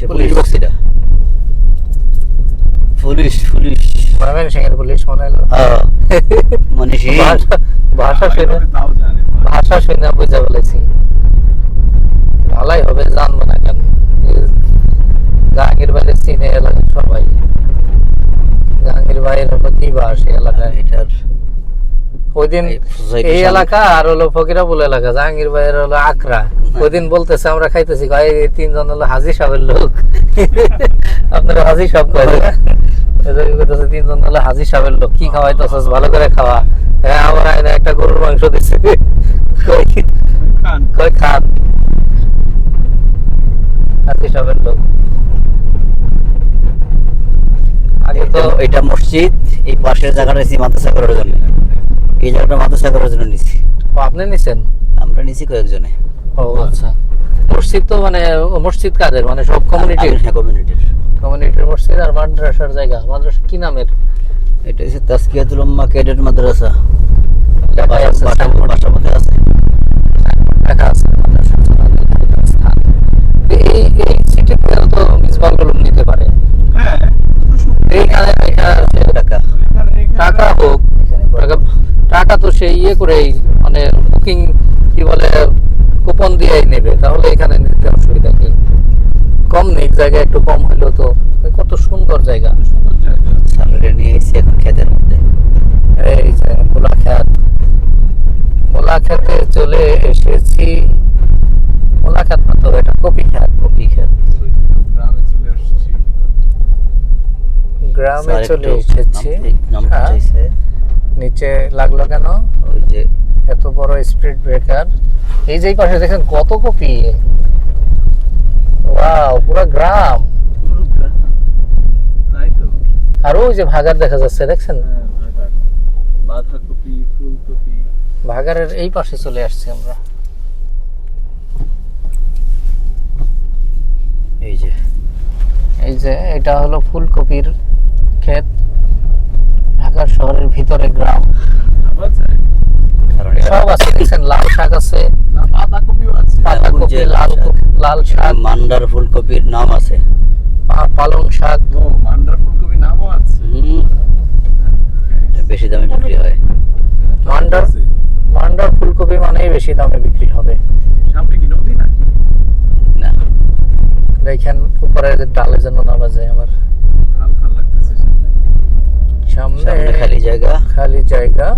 Police. Police বক্সিটা police police. ময়মনসিংহের police মনে হলো হ্যাঁ মনীষী ভাষা শুনে ভাষা শুনে বুঝে বলেছি ভালাই হবে জানব না কেন। জাহাঙ্গীর বাইরে চিনে এলাকা সবাই। জাহাঙ্গীর বাইরের হলো নিবাস এই এলাকায়। এটার ওই দিন এই সামনে- এলাকা আর হলো ফকিরাপুল এলাকা জাহাঙ্গীর ভাইয়ের হলো আকরা ওই দিন বলতেছে আমরা খাইতেছি। কয় এই তিনজন হলো হাজি সাহেবের লোক। আপনারা হাজি সাহেব কয়? না? তিনজন হলো হাজি সাহেবের লোক। কি খাওয়াইতেছস? ভালো করে খাওয়া। হ্যাঁ আমার একটা গরুর মাংস দিচ্ছে কই খান। হাজি সাহেবের লোক। আগে তো তো এটা মসজিদ এই পাশের জায়গাটা নিছি মাদ্রাসা করার জন্য। এই জায়গাটা মাদ্রাসা করার জন্য নিছি। আপনি নিছেন? আমরা নিছি কয়েকজনে। ও আচ্ছা। মসজিদ তো মানে মসজিদ কাদের? মানে সব কমিউনিটির কমিউনিটির কমিউনিটির মসজিদ আর মাদ্রাসার জায়গা। মাদ্রাসা কি নামের? এটা হচ্ছে তাসকিয়াতুল উম্মাহ ক্যাডেট মাদ্রাসা। লেখাই আছে বাসা signboard। বাসা মধ্যে আছে লেখা আছে। মাদ্রাসা স্থান। এই এই তো গুলো নিতে পারে। হ্যাঁ এইখানে টাকা। টাকা হোক। টাকা টাকা তো সেই ইয়ে করেই মানে বুকিং কি বলে কুপন দিয়েই নেবে তাহলে এখানে নিতে অসুবিধা কি কম নেই জায়গা একটু কম হইলেও তো কত সুন্দর জায়গা। সামনে নিয়ে এসেছি এখন খেতের মধ্যে। এই যে মোলাখ্যাত মোলাখ্যাতে চলে এসেছি। মোলাখ্যাত না তো এটা কপি খ্যাত কপি খেত গ্রামে চলে এসেছি। হ্যাঁ, নিচে লাগল কেন? ওই যে এত বড় স্পিড ব্রেকার এই যে পাশে দেখেন কত কপি ওয়াও পুরো গ্রাম। আর ওই যে ভাগার দেখা যাচ্ছে দেখছেন? হ্যাঁ ভাগারের এই পাশে চলে আসছি আমরা। এই যে এই যে এটা হলো ফুলকপির ক্ষেত। ঢাকা শহরের ভিতরে গ্রাম আবার যায় কারণ এটা সব আছে দেখছেন লাল শাক আছে লাল লাল শাক। মান্ডার ফুলকপির নাম আছে। পালং শাক। মান্ডার ফুলকপি নামও আছে। বেশি দামে বিক্রি হয়। মান্ডার মান্ডার ফুলকপি মানেই বেশি দামে বিক্রি হবে। সামনে কি নদী না। দেখেন উপরে যে ডালের জন্য নামা যায় আমার সামনে খালি জায়গা। খালি জায়গা।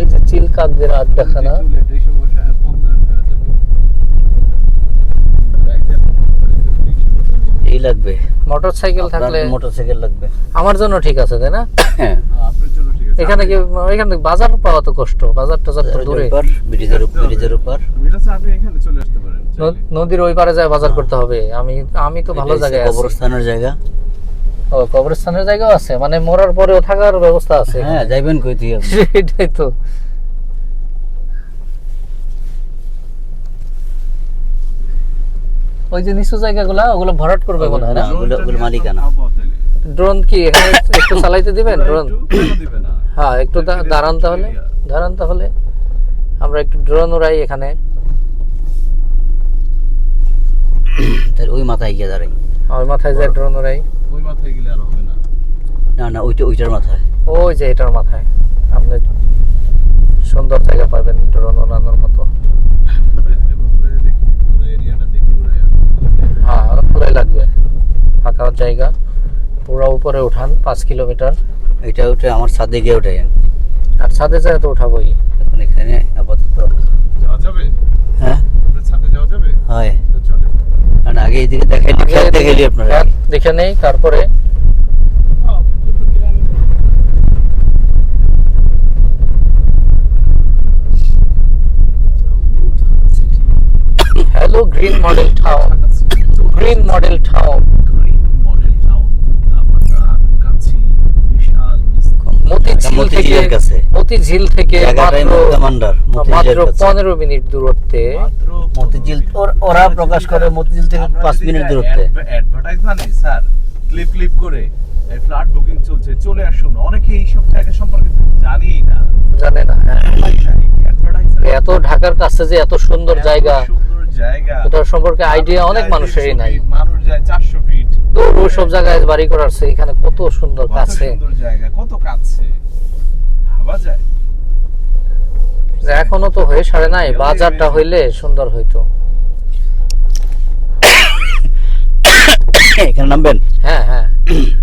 এই যে আড্ডাখানা হয়ে এই লাগবে। মোটর সাইকেল থাকলে মোটরসাইকেল লাগবে। আমার জন্য ঠিক আছে তাই না? হ্যাঁ। আপনার জন্য ঠিক আছে। এখানে কি এখান বাজার পাওয়া তো কষ্ট বাজার টাজার তো দূরে। ব্রিজের উপর ব্রিজের উপর। আপনি এখানে চলে আসতে পারেন। নদীর ওই পারে যায় বাজার করতে হবে। আমি আমি তো ভালো জায়গায় আছি। কবরস্থানের জায়গা। ও কবরস্থানের জায়গাও আছে? মানে মরার পরে থাকার ব্যবস্থা আছে হ্যাঁ যাইবেন কই তুই আপনি? এটাই তো। ওই যে নিচু জায়গাগুলা ওগুলো ভরাট করবে মনে হয় না? ওগুলো- ওগুলো মালিকানা। ড্রোন কি এখানে একটু চালাইতে দিবেন? ড্রোন? হ্যাঁ একটু দাঁড়ান তাহলে। দাঁড়ান তাহলে। আমরা একটু ড্রোন উড়াই এখানে। ওই মাথায় গিয়ে দাঁড়াই। আমার মাথায় যায় ড্রোন উড়াই। ওই মাথায় গেলে আর হবে না। না না ওইটা ওইটার মাথায়। ওই যে এটার মাথায়। আপনি সুন্দর জায়গা পাবেন ড্রোন মতো। হ্যাঁ ভালোই লাগবে। ফাঁকা জায়গা। পুরো উপরে উঠান পাঁচ কিলোমিটার। এটা উঠে আমার ছাদে গিয়ে উঠে আর ছাদে যায় তো উঠাবোই। এখন এখানে আপাতত। যাওয়া যাবে? হ্যাঁ? ছাদে যাওয়া যাবে? হয়। তো আগে এইদিকে দেখাইলি খেত দেখাইলি আপনারা দেখে নেই তারপরে? Hello green model town green model town green model town তারপর কাছি বিশাল মতিঝিল থেকে মতিঝিলের কাছে। মতিঝিল থেকে মাত্র পনেরো মিনিট দূরত্বে মতিঝিল ওরা প্রকাশ করে মতিঝিল থেকে পাঁচ মিনিট দূরত্বে। মানে স্যার। ক্লিপ ক্লিপ করে ফ্ল্যাট বুকিং চলছে। চলে আসুন। অনেকে এইসব জায়গা সম্পর্কে জানেই না। জানে না হ্যাঁ। এত ঢাকার কাছে যে এত সুন্দর জায়গা জায়গা। ওটার সম্পর্কে আইডিয়া অনেক মানুষেরই নাই। মানুষ যায় চারশো তো ওই সব জায়গায় বাড়ি করাচ্ছে এখানে কত সুন্দর কাছে। সুন্দর জায়গা কত কাছে। ভাবা যায়। এখনও তো হয়ে সারে নাই বাজারটা হইলে সুন্দর হইতো। এখানে নামবেন? হ্যাঁ হ্যাঁ।